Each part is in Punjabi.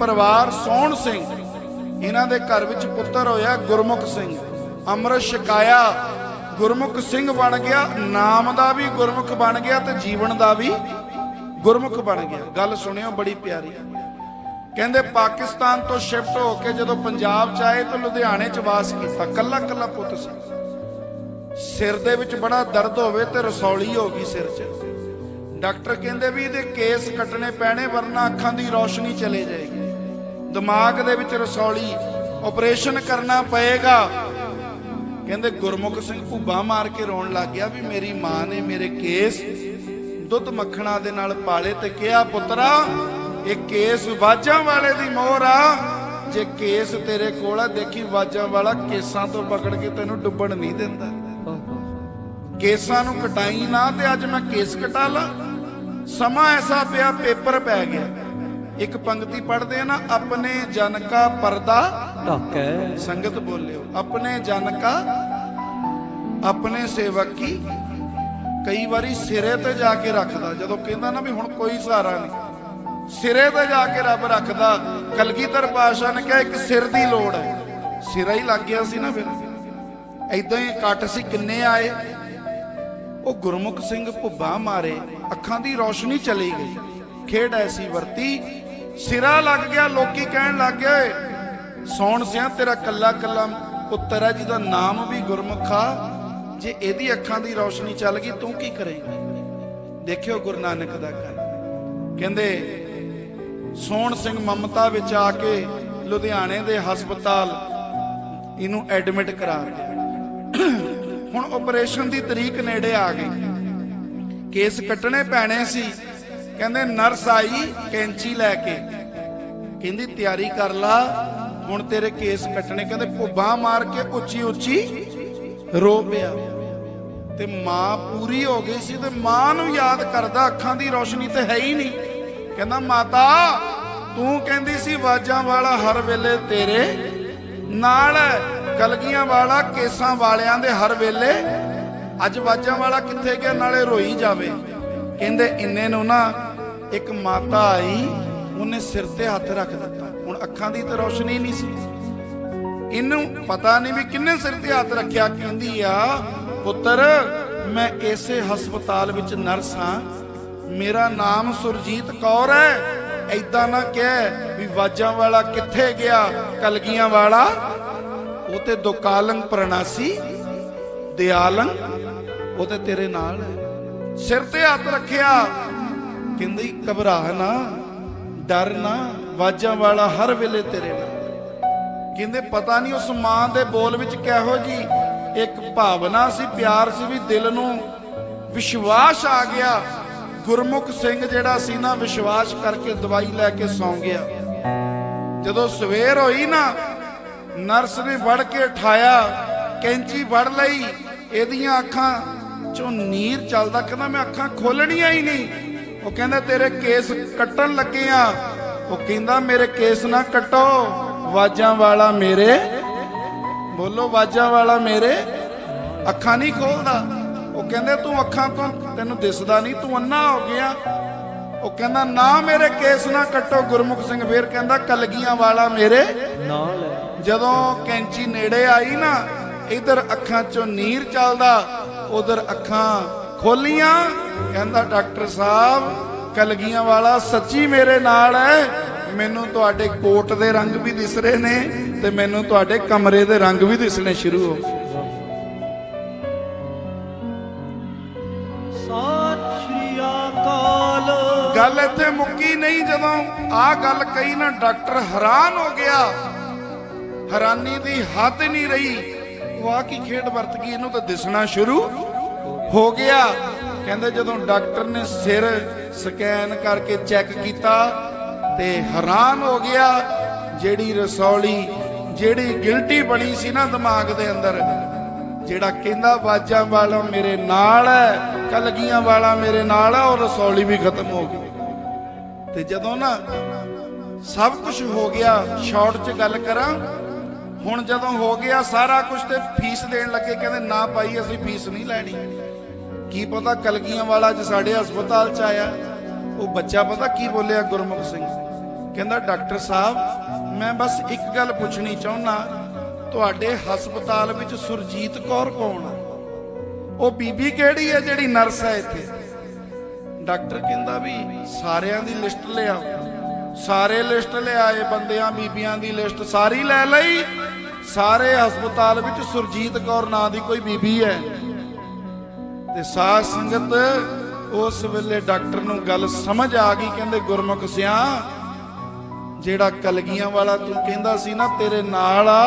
ਪਰਿਵਾਰ ਸੋਹਣ ਸਿੰਘ। ਇਹਨਾਂ ਦੇ ਘਰ ਵਿੱਚ ਪੁੱਤਰ ਹੋਇਆ ਗੁਰਮੁਖ ਸਿੰਘ। ਅੰਮ੍ਰਿਤ ਛਕਾਇਆ, ਗੁਰਮੁਖ ਸਿੰਘ ਬਣ ਗਿਆ, ਨਾਮ ਦਾ ਵੀ ਗੁਰਮੁਖ ਬਣ ਗਿਆ ਤੇ ਜੀਵਨ ਦਾ ਵੀ ਗੁਰਮੁਖ ਬਣ ਗਿਆ। ਗੱਲ ਸੁਣਿਓ ਬੜੀ ਪਿਆਰੀ। ਕਹਿੰਦੇ ਪਾਕਿਸਤਾਨ ਤੋਂ ਸ਼ਿਫਟ ਹੋ ਕੇ ਜਦੋਂ ਪੰਜਾਬ ਚ ਆਏ ਤਾਂ ਲੁਧਿਆਣੇ ਚ ਵਾਸ ਕੀਤਾ। ਕੱਲਾ ਕੱਲਾ ਪੁੱਤ ਸੀ। ਸਿਰ ਦੇ ਵਿੱਚ ਬੜਾ ਦਰਦ ਹੋਵੇ ਤੇ ਰਸੌਲੀ ਹੋ ਗਈ ਸਿਰ 'ਚ। ਡਾਕਟਰ ਕਹਿੰਦੇ ਵੀ ਇਹਦੇ ਕੇਸ ਕੱਟਣੇ ਪੈਣੇ ਵਰਨਾ ਅੱਖਾਂ ਦੀ ਰੌਸ਼ਨੀ ਚਲੇ ਜਾਏਗੀ। ਦਿਮਾਗ ਦੇ ਵਿੱਚ ਰਸੌਲੀ ਆਪਰੇਸ਼ਨ ਕਰਨਾ ਪਏਗਾ। ਕਹਿੰਦੇ ਗੁਰਮੁਖ ਸਿੰਘ ਭੁੱਬਾ ਮਾਰ ਕੇ ਰੋਣ ਲੱਗ ਗਿਆ ਵੀ ਮੇਰੀ ਮਾਂ ਨੇ ਮੇਰੇ ਕੇਸ ਦੁੱਧ ਮੱਖਣਾ ਦੇ ਨਾਲ ਪਾਲੇ ਤੇ ਕਿਹਾ, ਪੁੱਤਰਾ, ਇਹ ਕੇਸ ਵਾਜਾਂ ਵਾਲੇ ਦੀ ਮੋਹਰ ਆ। ਜੇ ਕੇਸ ਤੇਰੇ ਕੋਲ ਆ, ਦੇਖੀ ਵਾਜਾਂ ਵਾਲਾ ਕੇਸਾਂ ਤੋਂ ਪਕੜ ਕੇ ਤੈਨੂੰ ਡੁੱਬਣ ਨਹੀਂ ਦਿੰਦਾ। ਕੇਸਾਂ ਨੂੰ ਕਟਾਈ ਨਾ ਤੇ ਅੱਜ ਮੈਂ ਕੇਸ ਕਟਾ ਲਾ। ਸਮਾਂ ਐਸਾ ਪਿਆ, ਪੇਪਰ ਪੈ ਗਿਆ। ਇੱਕ ਪੰਕਤੀ ਪੜ੍ਹਦੇ ਆ ਨਾ ਆਪਣੇ ਜਨ ਕਾ ਪਰਦਾ ਢਾਕੈ ਸੰਗਤ ਬੋਲਿਓ ਆਪਣੇ ਜਨ ਕਾ ਆਪਣੇ ਸੇਵਕ ਕੀ? ਕਈ ਵਾਰੀ ਸਿਰੇ ਤੇ ਜਾ ਕੇ ਰੱਖਦਾ ਜਦੋਂ ਕਹਿੰਦਾ ਨਾ ਵੀ ਹੁਣ ਕੋਈ ਸਹਾਰਾ ਨਹੀਂ। ਸਿਰੇ ਤੇ ਜਾ ਕੇ ਰੱਬ ਰੱਖਦਾ ਕਲਗੀਧਰ ਪਾਸ਼ਾ ਨੇ ਕਿਹਾ ਇੱਕ ਸਿਰ ਦੀ ਲੋੜ ਹੈ। ਸਿਰਾ ਹੀ ਲੱਗ ਗਿਆ ਸੀ ਨਾ ਫਿਰ। ਐਦਾਂ ਹੀ ਕੱਟ ਸੀ ਕਿੰਨੇ ਆਏ। ਉਹ ਗੁਰਮੁਖ ਸਿੰਘ ਭੁੱਬਾ ਮਾਰੇ ਅੱਖਾਂ ਦੀ ਰੋਸ਼ਨੀ ਚਲੀ ਗਈ। ਖੇਡ ਐਸੀ ਵਰਤੀ ਸਿਰਾ ਲੱਗ ਗਿਆ, ਲੋਕੀ ਕਹਿਣ ਲੱਗ ਗਏ, ਸੌਣ ਸਿਆ, ਤੇਰਾ ਕੱਲਾ ਕੱਲਾ ਪੁੱਤਰ ਹੈ, ਜਿਹਦਾ ਨਾਮ ਵੀ ਗੁਰਮੁਖ ਜੇ ਇਹਦੀ ਅੱਖਾਂ ਦੀ ਰੋਸ਼ਨੀ ਚੱਲ ਗਈ, ਤੂੰ ਕੀ ਕਰੇਂਗਾ? ਦੇਖਿਓ ਗੁਰੂ ਨਾਨਕ ਦਾ ਕਰ ਕਹਿੰਦੇ ਸੋਹਣ ਸਿੰਘ ਮਮਤਾ ਵਿੱਚ ਆ ਕੇ ਲੁਧਿਆਣੇ ਦੇ ਹਸਪਤਾਲ ਇਹਨੂੰ ਐਡਮਿਟ ਕਰਾ ਦਿੱਤਾ ਹੁਣ ਆਪਰੇਸ਼ਨ ਦੀ ਤਰੀਕ ਨੇੜੇ ਆ ਗਈ। ਕੇਸ ਕੱਟਣੇ ਪੈਣੇ ਸੀ। ਕਹਿੰਦੇ, ਨਰਸ ਆਈ, ਕੈਂਚੀ ਲੈ ਕੇ। ਕਹਿੰਦੀ, ਤਿਆਰੀ ਕਰ ਲਾ, ਹੁਣ ਤੇਰੇ ਕੇਸ ਕੱਟਣੇ। ਕਹਿੰਦੇ, ਭੁੱਬਾਂ ਮਾਰ ਕੇ ਉੱਚੀ ਉੱਚੀ ਰੋ ਪਿਆ। ਤੇ ਮਾਂ ਪੂਰੀ ਹੋ ਗਈ ਸੀ ਤੇ ਮਾਂ ਨੂੰ ਯਾਦ ਕਰਦਾ, ਅੱਖਾਂ ਦੀ ਰੋਸ਼ਨੀ ਤੇ ਹੈ ਹੀ ਨਹੀਂ। ਕਹਿੰਦਾ, ਮਾਤਾ, ਤੂੰ ਕਹਿੰਦੀ ਸੀ, ਵਾਜਾਂ ਵਾਲਾ ਹਰ ਵੇਲੇ ਤੇਰੇ ਨਾਲ ਹੈ। ਕਲਗੀਆਂ ਵਾਲਾ ਕੇਸਾਂ ਵਾਲਿਆਂ ਦੇ ਹਰ ਵੇਲੇ। ਅੱਜ ਵਾਜਾਂ ਵਾਲਾ ਕਿੱਥੇ ਗਿਆ? ਨਾਲੇ ਰੋਈ ਜਾਵੇ। ਕਹਿੰਦੇ, ਇੰਨੇ ਨੂੰ ਨਾ ਇੱਕ ਮਾਤਾ ਆਈ, ਉਹਨੇ ਸਿਰ ਤੇ ਹੱਥ ਰੱਖ ਦਿੱਤਾ। ਹੁਣ ਅੱਖਾਂ ਦੀ ਤੇ ਰੋਸ਼ਨੀ ਨਹੀਂ ਸੀ। ਇਹਨੂੰ ਪਤਾ ਨਹੀਂ ਵੀ ਕਿੰਨੇ ਸਿਰ ਤੇ ਹੱਥ ਰੱਖਿਆ, ਕਹਿੰਦੀ ਆ, ਪੁੱਤਰ, ਮੈਂ ਇਸੇ ਹਸਪਤਾਲ ਵਿੱਚ ਨਰਸ ਹਾਂ। ਮੇਰਾ ਨਾਮ ਸੁਰਜੀਤ ਕੌਰ ਹੈ। ਐਦਾਂ ਨਾ ਕਹਿ ਵੀ ਵਾਜਾਂ ਵਾਲਾ ਕਿੱਥੇ ਗਿਆ, ਕਲਗੀਆਂ ਵਾਲਾ? ਉਹ ਤੇ ਦੁਕਾਲੰਗ ਪ੍ਰਣਾਸੀ, ਦਿਆਲੰਗ, ਉਹ ਤੇ ਤੇਰੇ ਨਾਲ ਹੈ। ਸਿਰ ਤੇ ਹੱਥ ਰੱਖਿਆ ਕਹਿੰਦੀ ਘਬਰਾ ਨਾ, ਡਰ ਨਾ, ਵਾਜਾਂ ਵਾਲਾ ਹਰ ਵੇਲੇ ਤੇਰੇ ਨਾਲ। ਕਹਿੰਦੇ, ਪਤਾ ਨਹੀਂ ਉਸ ਮਾਂ ਦੇ ਬੋਲ ਵਿੱਚ ਕਿਹੋ ਜੀ ਇੱਕ ਭਾਵਨਾ ਸੀ, ਪਿਆਰ ਸੀ ਵੀ ਦਿਲ ਨੂੰ ਵਿਸ਼ਵਾਸ ਆ ਗਿਆ। ਗੁਰਮੁਖ ਸਿੰਘ ਜਿਹੜਾ ਸੀ ਨਾ, ਵਿਸ਼ਵਾਸ ਕਰਕੇ ਦਵਾਈ ਲੈ ਕੇ ਸੌਂ ਗਿਆ। ਜਦੋਂ ਸਵੇਰ ਹੋਈ ਨਾ, ਨਰਸ ਨੇ ਵੜ ਕੇ ਠਾਇਆ ਕੈਂਚੀ ਵੜ ਲਈ, ਇਹਦੀਆਂ ਅੱਖਾਂ ਚੋਂ ਨੀਰ ਚੱਲਦਾ, ਕਹਿੰਦਾ, ਮੈਂ ਅੱਖਾਂ ਖੋਲਣੀਆਂ ਹੀ ਨਹੀਂ। ਉਹ ਕਹਿੰਦਾ ਤੇਰੇ ਕੇਸ ਕੱਟਣ ਲੱਗੇ ਆ। ਉਹ ਕਹਿੰਦਾ ਮੇਰੇ ਕੇਸ ਨਾ ਕੱਟੋ ਵਾਜਾਂ ਵਾਲਾ ਮੇਰੇ ਬੋਲੋ ਵਾਜਾਂ ਵਾਲਾ ਮੇਰੇ ਅੱਖਾਂ ਨਹੀਂ ਖੋਲਦਾ। ਉਹ ਕਹਿੰਦੇ ਤੂੰ ਅੱਖਾਂ ਤੋਂ ਤੈਨੂੰ ਦਿਸਦਾ ਨਹੀਂ ਤੂੰ ਅੰਨਾ ਹੋ ਗਿਆ। ਉਹ ਕਹਿੰਦਾ ਨਾ ਮੇਰੇ ਕੇਸ ਨਾ ਕੱਟੋ। ਗੁਰਮੁਖ ਸਿੰਘ ਫੇਰ ਕਹਿੰਦਾ ਕਲਗੀਆਂ ਵਾਲਾ ਮੇਰੇ ਨਾਲ ਜਦੋਂ ਕੈਂਚੀ ਨੇੜੇ ਆਈ ਨਾ ਇਧਰ ਅੱਖਾਂ ਚੋਂ ਨੀਰ ਚੱਲਦਾ ਉਧਰ ਅੱਖਾਂ ਖੋਲੀਆਂ ਕਹਿੰਦਾ, ਡਾਕਟਰ ਸਾਹਿਬ, ਕਲਗੀਆਂ ਵਾਲਾ ਸੱਚੀ ਮੇਰੇ ਨਾਲ ਹੈ। ਮੈਨੂੰ ਤੁਹਾਡੇ ਕੋਟ ਦੇ ਰੰਗ ਵੀ ਦਿਸ ਰਹੇ ਨੇ ਤੇ ਮੈਨੂੰ ਤੁਹਾਡੇ ਕਮਰੇ ਦੇ ਰੰਗ ਵੀ ਦਿਸਣੇ ਸ਼ੁਰੂ ਹੋ ਗਏ। ਗੱਲ ਇੱਥੇ ਮੁੱਕੀ ਨਹੀਂ ਜਦੋਂ ਆਹ ਗੱਲ ਕਹੀ ਨਾ, ਡਾਕਟਰ ਹੈਰਾਨ ਹੋ ਗਿਆ। ਹੈਰਾਨੀ ਦੀ ਹੱਦ ਨਹੀਂ ਰਹੀ। ਉਹ ਆ ਕੀ ਖੇਡ ਵਰਤ ਗਈ, ਇਹਨੂੰ ਤਾਂ ਦਿਸਣਾ ਸ਼ੁਰੂ ਹੋ ਗਿਆ। ਕਹਿੰਦੇ ਜਦੋਂ ਡਾਕਟਰ ਨੇ ਸਿਰ ਸਕੈਨ ਕਰਕੇ ਚੈੱਕ ਕੀਤਾ ਤੇ ਹੈਰਾਨ ਹੋ ਗਿਆ, ਜਿਹੜੀ ਰਸੌਲੀ, ਜਿਹੜੀ ਗਿਲਟੀ ਬਣੀ ਸੀ ਨਾ ਦਿਮਾਗ ਦੇ ਅੰਦਰ, ਜਿਹੜਾ ਕਹਿੰਦਾ ਬਾਜਾਂ ਵਾਲਾ ਮੇਰੇ ਨਾਲ ਹੈ, ਕਲਗੀਆਂ ਵਾਲਾ ਮੇਰੇ ਨਾਲ ਹੈ, ਉਹ ਰਸੌਲੀ ਵੀ ਖਤਮ ਹੋ ਗਈ। ਤੇ ਜਦੋਂ ਨਾ ਸਭ ਕੁਝ ਹੋ ਗਿਆ, ਸ਼ਾਰਟ 'ਚ ਗੱਲ ਕਰਾਂ, ਹੁਣ ਜਦੋਂ ਹੋ ਗਿਆ ਸਾਰਾ ਕੁਝ ਤੇ ਫੀਸ ਦੇਣ ਲੱਗੇ, ਕਹਿੰਦੇ, ਨਾ ਭਾਈ, ਅਸੀਂ ਫੀਸ ਨਹੀਂ ਲੈਣੀ। ਕੀ ਪਤਾ ਕਲਗੀਆਂ ਵਾਲਾ ਅੱਜ ਸਾਡੇ ਹਸਪਤਾਲ 'ਚ ਆਇਆ? ਉਹ ਬੱਚਾ ਪਤਾ ਕੀ ਬੋਲਿਆ ਗੁਰਮੁਖ ਸਿੰਘ? ਕਹਿੰਦਾ, ਡਾਕਟਰ ਸਾਹਿਬ, ਮੈਂ ਬਸ ਇੱਕ ਗੱਲ ਪੁੱਛਣੀ ਚਾਹੁੰਦਾ, ਤੁਹਾਡੇ ਹਸਪਤਾਲ ਵਿੱਚ ਸੁਰਜੀਤ ਕੌਰ ਕੌਣ ਆ? ਉਹ ਬੀਬੀ ਕਿਹੜੀ ਹੈ ਜਿਹੜੀ ਨਰਸ ਹੈ ਇੱਥੇ? ਡਾਕਟਰ ਕਹਿੰਦਾ ਵੀ ਸਾਰਿਆਂ ਦੀ ਲਿਸਟ ਲਿਆਓ। ਸਾਰੇ ਲਿਸਟ ਲਿਆਏ ਬੰਦਿਆਂ, ਬੀਬੀਆਂ ਦੀ ਲਿਸਟ, ਸਾਰੀ ਲੈ ਲਈ। ਸਾਰੇ ਹਸਪਤਾਲ ਵਿੱਚ ਸੁਰਜੀਤ ਕੌਰ ਨਾਂ ਦੀ ਕੋਈ ਬੀਬੀ ਹੈ। ਤੇ ਸਾਧ ਸੰਗਤ ਉਸ ਵੇਲੇ ਡਾਕਟਰ ਨੂੰ ਗੱਲ ਸਮਝ ਆ ਗਈ, ਕਹਿੰਦੇ, ਗੁਰਮੁਖ ਸਿਆ, ਜਿਹੜਾ ਕਲਗੀਆਂ ਵਾਲਾ ਤੂੰ ਕਹਿੰਦਾ ਸੀ ਨਾ, ਤੇਰੇ ਨਾਲ ਆ,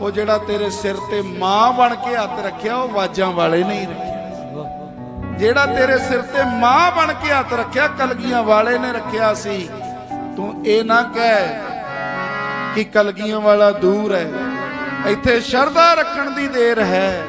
ਉਹ ਜਿਹੜਾ ਤੇਰੇ ਸਿਰ ਤੇ ਮਾਂ ਬਣ ਕੇ ਹੱਥ ਰੱਖਿਆ, ਉਹ ਵਾਜਾਂ ਵਾਲੇ ਨਹੀਂ ਰੱਖਿਆ। ਜਿਹੜਾ ਤੇਰੇ ਸਿਰ ਤੇ ਮਾਂ ਬਣ ਕੇ ਹੱਥ ਰੱਖਿਆ, ਕਲਗੀਆਂ ਵਾਲੇ ਨੇ ਰੱਖਿਆ ਸੀ। ਤੂੰ ਇਹ ਨਾ ਕਹਿ ਕਿ ਕਲਗੀਆਂ ਵਾਲਾ ਦੂਰ ਹੈ, ਇੱਥੇ ਸ਼ਰਧਾ ਰੱਖਣ ਦੀ ਦੇਰ ਹੈ।